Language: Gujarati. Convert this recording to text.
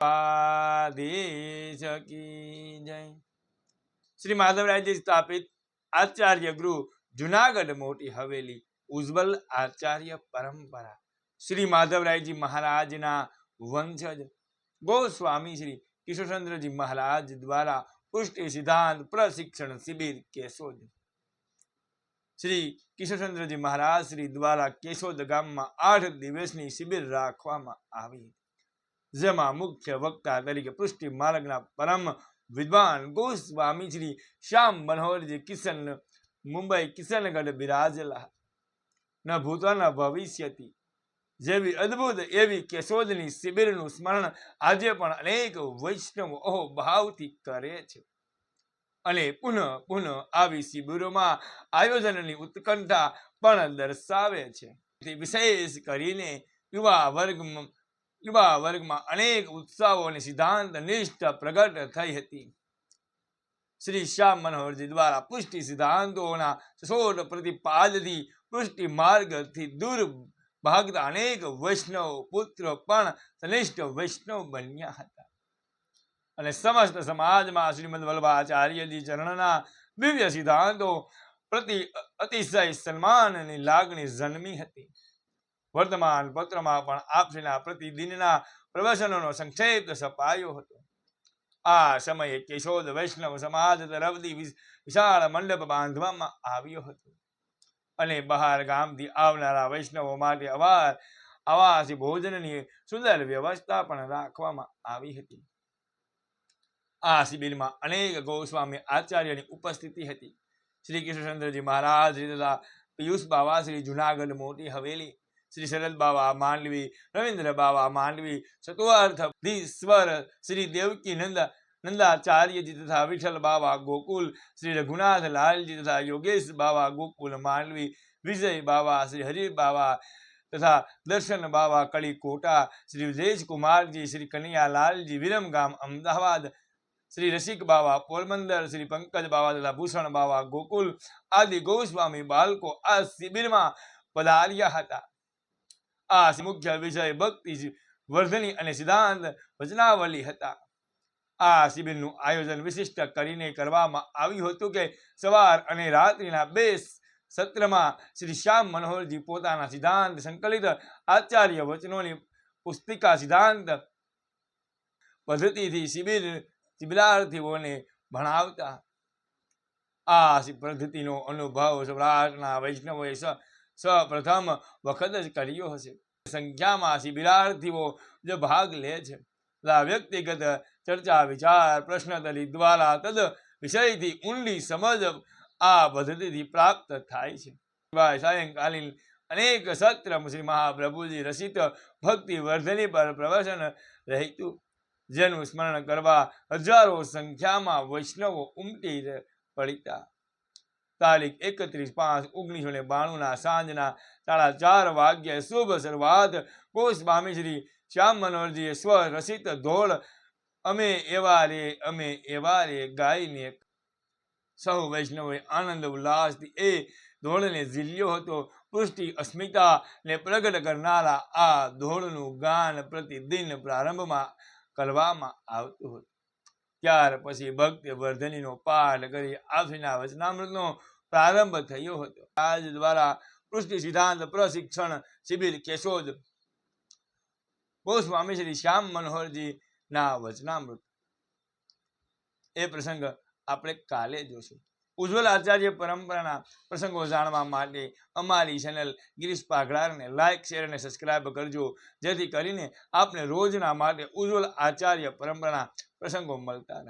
દ્વારકાધીશ કી જય શ્રી માધવરાયજી સ્થાપિત આચાર્ય ગૃહ જુનાગઢ મોટી હવેલી ઉજ્જવલ આચાર્ય પરંપરા શ્રી માધવરાયજી મહારાજના વંશજ ગોસ્વામી શ્રી કિશોરચંદ્રજી મહારાજ દ્વારા પુષ્ટિ સિદ્ધાંત પ્રશિક્ષણ શિબિર કેશોદ શ્રી કિશોરચંદ્રજી મહારાજ શ્રી દ્વારા કેશોદ ગામમાં આઠ દિવસની શિબિર રાખવામાં આવી જેમાં મુખ્ય વક્તા તરીકે પુષ્ટિ માર્ગના પરમ વિદ્વાન ગોસ્વામી શ્રી શ્યામ મનોહરજી કિશન, મુંબઈ કિશનગઢ બિરાજલા ન ભૂતો ન ભવિષ્યથી. જેવી અદ્ભુત એવી કેશોદની શિબિરનું સ્મરણ આજે પણ અનેક વૈષ્ણવ ભાવથી કરે છે. અને પુનઃ પુનઃ આવી શિબિરોમાં આયોજનની ઉત્કંઠા પણ દર્શાવે છે. વિશેષ કરીને યુવા વર્ગમાં યુવા વર્ગમાં અનેક ઉત્સાહો અને સિદ્ધાંત નિષ્ઠ પ્રગટ થઈ હતી. શ્રી શ્યામ મનોહરજી દ્વારા પુષ્ટિ સિદ્ધાંતોના સોળ પ્રતિપાદથી પુષ્ટિ માર્ગથી દૂર ભાગતા અનેક વૈષ્ણવ પુત્ર પણ શ્રેષ્ઠ વૈષ્ણવ બન્યા હતા. અને સમસ્ત સમાજમાં શ્રીમદ વલ્લભાચાર્યજી ચરણના દિવ્ય સિદ્ધાંતો પ્રતિ અતિશય સન્માનની લાગણી જન્મી હતી. વર્તમાન પત્રમાં પણ આપશ્રીના પ્રતિદિનના પ્રવચનોનો સંક્ષેપ સપાયો હતો. આ સમયે કેશોદ વૈષ્ણવ સમાજ તરફથી વિશાળ મંડપ બાંધવામાં આવ્યો હતો. અને બહાર ગામથી આવનારા વૈષ્ણવો માટે અવાર, આવાસી ભોજનની સુંદર વ્યવસ્થા પણ રાખવામાં આવી હતી. આ શિબિરમાં અનેક ગોસ્વામી આચાર્યની ઉપસ્થિતિ હતી. શ્રી કૃષ્ણચંદ્રજી મહારાજ તથા પિયુષ બાવા શ્રી જુનાગઢ મોટી હવેલી શ્રી શરદ બાવા માંડવી, રવિન્દ્ર બાવા માંડવી ચતુર્થધીશ્વર શ્રી દેવકી નંદા, નંદાચાર્યજી તથા વિઠ્ઠલ બાવા ગોકુલ, શ્રી રઘુનાથ લાલજી તથા યોગેશ બાવા ગોકુલ માંડવી, વિજય બાવા, શ્રી હરિ બાવા તથા દર્શન બાવા કળી કોટા શ્રી વિજેશ કુમારજી, શ્રી કનૈયાલાલજી વિરમગામ અમદાવાદ, શ્રી રસિક બાવા પોરબંદર, શ્રી પંકજ બાવા તથા ભૂષણ બાવા ગોકુલ, આદિ ગોસ્વામી બાળકો આ શિબિરમાં પધાર્યા હતા. આ મુખ્ય વિષય ભક્તિ વર્ધની અને સિદ્ધાંત વચનાવલી હતા. આ શિબિરનું આયોજન વિશિષ્ટ કરીને કરવામાં આવ્યું હતું કે સવાર અને રાત્રિના બે સત્રમાં શ્રી શ્યામ મનોહરજી પોતાના સિદ્ધાંત સંકલિત આચાર્ય વચનોની પુસ્તિકા સિદ્ધાંત પદ્ધતિથી શિબિર શિબિરાર્થીઓને ભણાવતા. આ પદ્ધતિનો અનુભવ સૌરાષ્ટ્રના વૈષ્ણવોએ સપ્રથમ વખત જ કર્યો હશે. સંખ્યામાં શિબિરાર્થીઓ જે ભાગ લે છે. વ્યક્તિગત ચર્ચા, વિચાર પ્રશ્નોત્તરી દ્વારા તદ વિષયથી ઊંડી સમજ આ પદ્ધતિથી પ્રાપ્ત થાય છે. સિવાય સાયંકાલીન અનેક સત્ર શ્રી મહાપ્રભુજી રસિત ભક્તિ વર્ધની પર પ્રવચન રહેતું. જેનું સ્મરણ કરવા હજારો સંખ્યામાં વૈષ્ણવો ઉમટી પડતા તારીખ એકત્રીસ પાંચ ઓગણીસો ને બાણુંના સાંજના સાડા ચાર વાગ્યે શુભ શરૂઆત. ગોસ્વામી શ્રી શ્યામ મનોહરજીએ સ્વ રસિત ધોળ અમે એવા રે, અમે એવા રે ગાઈને સૌ વૈષ્ણવે આનંદ, ઉલ્લાસથી એ ધોળને ઝીલ્યો હતો. પુષ્ટિ, અસ્મિતા ને પ્રગટ કરનારા આ ધોળનું ગાન પ્રતિદિન પ્રારંભમાં કરવામાં આવતું હતું. ત્યાર પછી ભક્ત વર્ધનીનો પાઠ કરી, આફીના વચનામૃતનો પ્રારંભ થયો હતો. આજ દ્વારા કૃષ્ણ સિદ્ધાંત પ્રશિક્ષણ શિબિર કેશોદ ગોસ્વામી શ્રી શ્યામ મનોહરજી ના વચનામૃત. એ પ્રસંગ આપણે કાલે જોશું. ઉજ્જવલ આચાર્ય પરંપરાના પ્રસંગો જાણવા માટે અમારી ચેનલ ગિરીશ પાઘડારને લાઇક શેર અને સબસ્ક્રાઇબ કરજો. જેથી કરીને આપને રોજના માટે ઉજ્જવલ આચાર્ય પરંપરાના પ્રસંગો મળતા રહે.